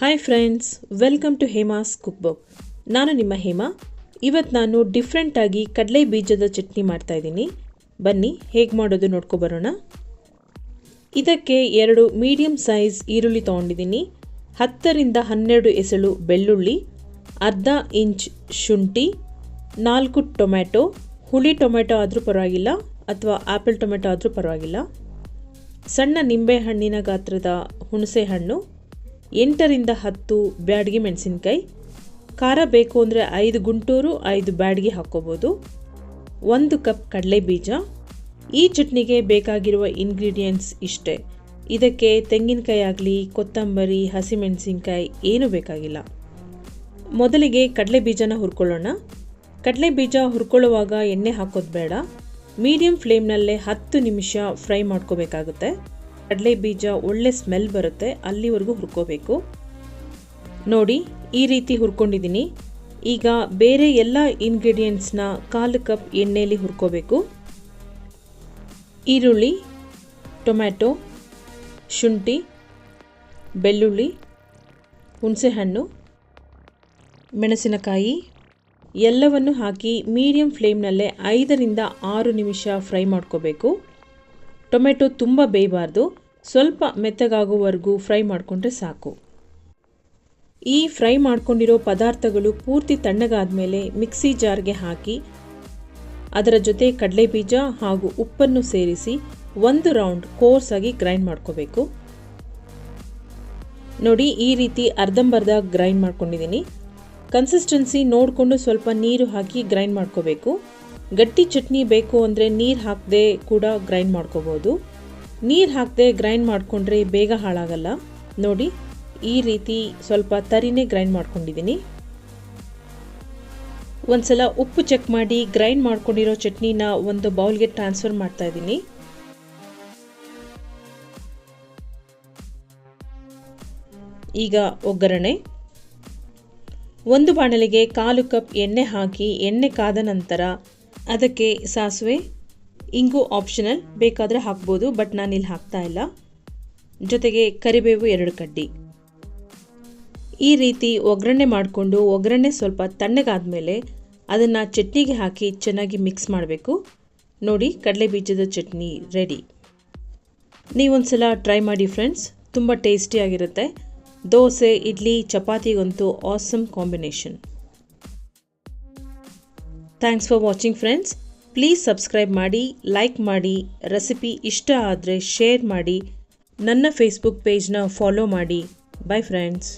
Hi friends welcome to Hema's cookbook ನಾನು ನಿಮ್ಮ ಹೇಮಾ. ಇವತ್ತು ನಾನು ಡಿಫ್ರೆಂಟಾಗಿ ಕಡಲೆ ಬೀಜದ ಚಟ್ನಿ ಮಾಡ್ತಾ ಇದ್ದೀನಿ. ಬನ್ನಿ, ಹೇಗೆ ಮಾಡೋದು ನೋಡ್ಕೊಬರೋಣ ಇದಕ್ಕೆ ಎರಡು ಮೀಡಿಯಮ್ ಸೈಜ್ ಈರುಳ್ಳಿ ತೊಗೊಂಡಿದ್ದೀನಿ. ಹತ್ತರಿಂದ ಹನ್ನೆರಡು ಎಸಳು ಬೆಳ್ಳುಳ್ಳಿ, ಅರ್ಧ ಇಂಚ್ ಶುಂಠಿ, ನಾಲ್ಕು ಟೊಮ್ಯಾಟೊ. ಹುಳಿ ಟೊಮೆಟೊ ಆದರೂ ಪರವಾಗಿಲ್ಲ, ಅಥವಾ ಆ್ಯಪಲ್ ಟೊಮೆಟೊ ಆದರೂ ಪರವಾಗಿಲ್ಲ. ಸಣ್ಣ ನಿಂಬೆ ಹಣ್ಣಿನ ಗಾತ್ರದ ಹುಣಸೆ ಹಣ್ಣು. ಎಂಟರಿಂದ ಹತ್ತು ಬ್ಯಾಡಗಿ ಮೆಣಸಿನ್ಕಾಯಿ. ಖಾರ ಬೇಕು ಅಂದರೆ ಐದು ಗುಂಟೂರು, ಐದು ಬ್ಯಾಡಗಿ ಹಾಕ್ಕೋಬೋದು. ಒಂದು ಕಪ್ ಕಡಲೆ ಬೀಜ ಈ ಚಟ್ನಿಗೆ ಬೇಕಾಗಿರುವ ಇಂಗ್ರೀಡಿಯೆಂಟ್ಸ್ ಇಷ್ಟೇ. ಇದಕ್ಕೆ ತೆಂಗಿನಕಾಯಿ ಆಗಲಿ, ಕೊತ್ತಂಬರಿ, ಹಸಿಮೆಣಸಿನ್ಕಾಯಿ ಏನೂ ಬೇಕಾಗಿಲ್ಲ. ಮೊದಲಿಗೆ ಕಡಲೆ ಬೀಜನ ಹುರ್ಕೊಳ್ಳೋಣ. ಕಡಲೆ ಬೀಜ ಹುರ್ಕೊಳ್ಳುವಾಗ ಎಣ್ಣೆ ಹಾಕೋದು ಬೇಡ. ಮೀಡಿಯಂ ಫ್ಲೇಮ್ನಲ್ಲೇ ಹತ್ತು ನಿಮಿಷ ಫ್ರೈ ಮಾಡ್ಕೋಬೇಕಾಗುತ್ತೆ. ಕಡಲೆ ಬೀಜ ಒಳ್ಳೆ ಸ್ಮೆಲ್ ಬರುತ್ತೆ, ಅಲ್ಲಿವರೆಗೂ ಹುರ್ಕೋಬೇಕು. ನೋಡಿ, ಈ ರೀತಿ ಹುರ್ಕೊಂಡಿದ್ದೀನಿ. ಈಗ ಬೇರೆ ಎಲ್ಲ ಇಂಗ್ರೀಡಿಯೆಂಟ್ಸ್ನ ಕಾಲು ಕಪ್ ಎಣ್ಣೆಯಲ್ಲಿ ಹುರ್ಕೋಬೇಕು. ಈರುಳ್ಳಿ, ಟೊಮ್ಯಾಟೊ, ಶುಂಠಿ, ಬೆಳ್ಳುಳ್ಳಿ, ಹುಣಸೆಹಣ್ಣು, ಮೆಣಸಿನಕಾಯಿ, ಎಲ್ಲವನ್ನು ಹಾಕಿ ಮೀಡಿಯಂ ಫ್ಲೇಮ್ನಲ್ಲೇ ಐದರಿಂದ ಆರು ನಿಮಿಷ ಫ್ರೈ ಮಾಡ್ಕೋಬೇಕು. ಟೊಮೆಟೊ ತುಂಬ ಬೇಯಬಾರ್ದು. ಸ್ವಲ್ಪ ಮೆತ್ತಗಾಗುವವರೆಗೂ ಫ್ರೈ ಮಾಡಿಕೊಂಡ್ರೆ ಸಾಕು. ಈ ಫ್ರೈ ಮಾಡ್ಕೊಂಡಿರೋ ಪದಾರ್ಥಗಳು ಪೂರ್ತಿ ತಣ್ಣಗಾದ ಮೇಲೆ ಮಿಕ್ಸಿ ಜಾರ್ಗೆ ಹಾಕಿ, ಅದರ ಜೊತೆ ಕಡಲೆ ಬೀಜ ಹಾಗೂ ಉಪ್ಪನ್ನು ಸೇರಿಸಿ ಒಂದು ರೌಂಡ್ ಕೋರ್ಸಾಗಿ ಗ್ರೈಂಡ್ ಮಾಡ್ಕೋಬೇಕು. ನೋಡಿ, ಈ ರೀತಿ ಅರ್ಧಂಬರ್ಧ ಗ್ರೈಂಡ್ ಮಾಡ್ಕೊಂಡಿದ್ದೀನಿ. ಕನ್ಸಿಸ್ಟೆನ್ಸಿ ನೋಡಿಕೊಂಡು ಸ್ವಲ್ಪ ನೀರು ಹಾಕಿ ಗ್ರೈಂಡ್ ಮಾಡ್ಕೋಬೇಕು. ಗಟ್ಟಿ ಚಟ್ನಿ ಬೇಕು ಅಂದರೆ ನೀರು ಹಾಕದೆ ಕೂಡ ಗ್ರೈಂಡ್ ಮಾಡ್ಕೋಬೋದು. ನೀರು ಹಾಕದೆ ಗ್ರೈಂಡ್ ಮಾಡಿಕೊಂಡ್ರೆ ಬೇಗ ಹಾಳಾಗಲ್ಲ. ನೋಡಿ, ಈ ರೀತಿ ಸ್ವಲ್ಪ ತರಿನೇ ಗ್ರೈಂಡ್ ಮಾಡ್ಕೊಂಡಿದ್ದೀನಿ ಒಂದ್ಸಲ ಉಪ್ಪು ಚೆಕ್ ಮಾಡಿ ಗ್ರೈಂಡ್ ಮಾಡ್ಕೊಂಡಿರೋ ಚಟ್ನಿನ ಒಂದು ಬೌಲ್ಗೆ ಟ್ರಾನ್ಸ್ಫರ್ ಮಾಡ್ತಾ ಇದ್ದೀನಿ ಈಗ ಒಗ್ಗರಣೆ. ಒಂದು ಬಾಣಲೆಗೆ ಕಾಲು ಕಪ್ ಎಣ್ಣೆ ಹಾಕಿ ಎಣ್ಣೆ ಕಾದ ನಂತರ ಅದಕ್ಕೆ ಸಾಸಿವೆ ಇಂಗು ಆಪ್ಷನಲ್ ಬೇಕಾದರೆ ಹಾಕ್ಬೋದು ಬಟ್ ನಾನು ಇಲ್ಲಿ ಹಾಕ್ತಾ ಇಲ್ಲ. ಜೊತೆಗೆ ಕರಿಬೇವು ಎರಡು ಕಡ್ಡಿ. ಈ ರೀತಿ ಒಗ್ಗರಣೆ ಮಾಡಿಕೊಂಡು, ಒಗ್ಗರಣೆ ಸ್ವಲ್ಪ ತಣ್ಣಗಾದ ಮೇಲೆ ಅದನ್ನು ಚಟ್ನಿಗೆ ಹಾಕಿ ಚೆನ್ನಾಗಿ ಮಿಕ್ಸ್ ಮಾಡಬೇಕು. ನೋಡಿ, ಕಡಲೆ ಬೀಜದ ಚಟ್ನಿ ರೆಡಿ ನೀವೊಂದ್ಸಲ ಟ್ರೈ ಮಾಡಿ ಫ್ರೆಂಡ್ಸ್ ತುಂಬ ಟೇಸ್ಟಿಯಾಗಿರುತ್ತೆ dosa, idli, ಚಪಾತಿಗಂತೂ awesome combination thanks for watching friends please subscribe ಮಾಡಿ ಲೈಕ್ ಮಾಡಿ ರೆಸಿಪಿ ಇಷ್ಟ ಆದರೆ ಶೇರ್ ಮಾಡಿ, ನನ್ನ ಫೇಸ್ಬುಕ್ ಪೇಜ್ನ ಫಾಲೋ ಮಾಡಿ. Bye friends